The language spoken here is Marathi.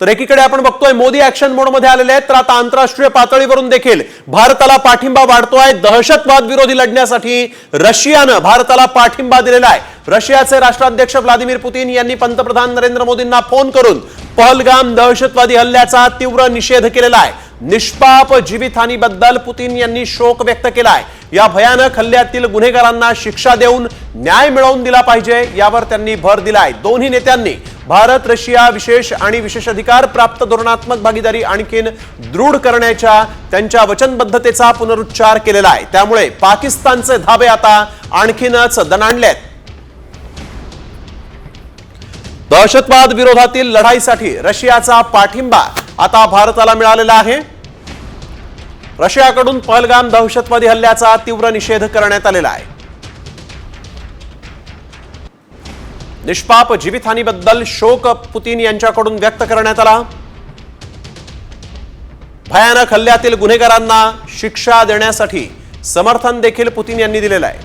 तर एकीकडे आपण बघतोय मोदी ऍक्शन मोडमध्ये आलेले आहेत. तर आता आंतरराष्ट्रीय पातळीवरून देखील भारताला पाठिंबा वाढतोय. दहशतवाद विरोधी लढण्यासाठी रशियानं भारताला पाठिंबा दिलेला आहे. रशियाचे राष्ट्राध्यक्ष व्लादिमीर पुतीन यांनी पंतप्रधान नरेंद्र मोदींना फोन करून पहलगाम दहशतवादी हल्ल्याचा तीव्र निषेध केलेला आहे. निष्पाप जीवितहानीबद्दल पुतीन यांनी शोक व्यक्त केला आहे. या भयानक हल्ल्यातील गुन्हेगारांना शिक्षा देऊन न्याय मिळवून दिला पाहिजे यावर त्यांनी भर दिलाय दोन्ही नेत्यांनी भारत रशिया विशेष आणि विशेष अधिकार प्राप्त धोरणात्मक भागीदारी आणखीन दृढ करण्याच्या त्यांच्या वचनबद्धतेचा पुनरुच्चार केलेला आहे. त्यामुळे पाकिस्तानचे धाबे आता आणखीनच दणाणलेत. दहशतवाद विरोधातील लढाईसाठी रशियाचा पाठिंबा आता भारताला मिळालेला आहे. रशियाकडून पहलगाम दहशतवादी हल्ल्याचा तीव्र निषेध करण्यात आलेला आहे. निष्पाप जीवितहानीबद्दल शोक पुतीन यांच्याकडून व्यक्त करण्यात आला. भयानक हल्ल्यातील गुन्हेगारांना शिक्षा देण्यासाठी समर्थन देखील पुतीन यांनी दिलेलं आहे.